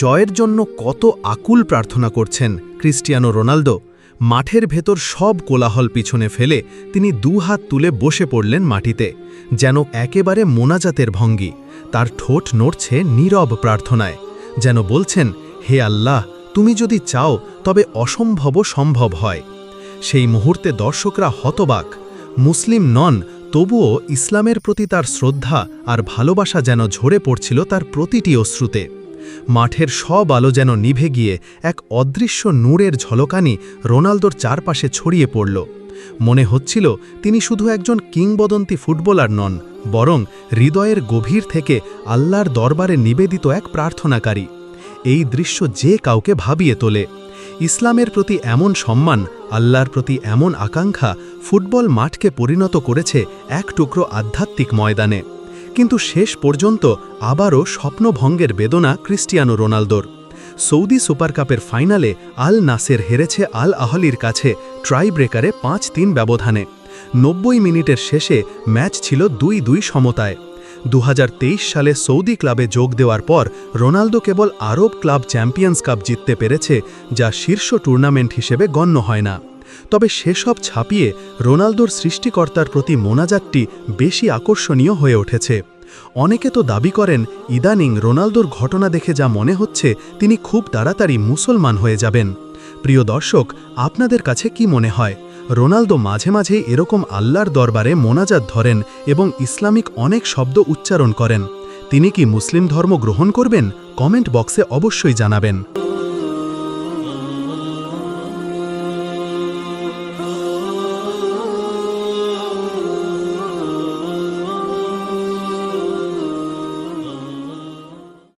জয়ের জন্য কত আকুল প্রার্থনা করছেন ক্রিস্টিয়ানো রোনালদো, মাঠের ভেতর সব কোলাহল পিছনে ফেলে তিনি দু হাত তুলে বসে পড়লেন মাটিতে, যেন একেবারে মোনাজাতের ভঙ্গি, তার ঠোঁট নড়ছে নীরব প্রার্থনায়, যেন বলছেন, হে আল্লাহ, তুমি যদি চাও, তবে অসম্ভব সম্ভব হয়। সেই মুহূর্তে দর্শকরা হতবাক, মুসলিম নন তবুও ইসলামের প্রতি তার শ্রদ্ধা আর ভালোবাসা যেন ঝরে পড়ছিল তার প্রতিটি অশ্রুতে। মাঠের সব আলো যেন নিভে গিয়ে এক অদৃশ্য নূরের ঝলকানি রোনালদোর চারপাশে ছড়িয়ে পড়ল। মনে হচ্ছিল তিনি শুধু একজন কিংবদন্তি ফুটবলার নন, বরং হৃদয়ের গভীর থেকে আল্লাহর দরবারে নিবেদিত এক প্রার্থনাকারী। এই দৃশ্য যে কাউকে ভাবিয়ে তোলে ইসলামের প্রতি এমন সম্মান, আল্লাহর প্রতি এমন আকাঙ্ক্ষা ফুটবল মাঠকে পরিণত করেছে এক টুকরো আধ্যাত্মিক ময়দানে। কিন্তু শেষ পর্যন্ত আবারও স্বপ্নভঙ্গের বেদনা ক্রিস্টিয়ানো রোনালদোর। সৌদি সুপার কাপের ফাইনালে আল নাসের হেরেছে আল আহলির কাছে ট্রাই ব্রেকারে পাঁচ তিন ব্যবধানে। নব্বই মিনিটের শেষে ম্যাচ ছিল দুই দুই সমতায়। দু হাজার তেইশ সালে সৌদি ক্লাবে যোগ দেওয়ার পর রোনালদো কেবল আরব ক্লাব চ্যাম্পিয়ন্স কাপ জিততে পেরেছে, যা শীর্ষ টুর্নামেন্ট হিসেবে গণ্য হয় না। তবে সেসব ছাপিয়ে রোনালদোর সৃষ্টিকর্তার প্রতি মোনাজাতটি বেশি আকর্ষণীয় হয়ে উঠেছে। অনেকে তো দাবি করেন, ইদানিং রোনালদোর ঘটনা দেখে যা মনে হচ্ছে, তিনি খুব তাড়াতাড়ি মুসলমান হয়ে যাবেন। প্রিয় দর্শক, আপনাদের কাছে কি মনে হয়? রোনালদো মাঝে মাঝে এরকম আল্লাহর দরবারে মোনাজাত ধরেন এবং ইসলামিক অনেক শব্দ উচ্চারণ করেন। তিনি কি মুসলিম ধর্ম গ্রহণ করবেন? কমেন্ট বক্সে অবশ্যই জানাবেন।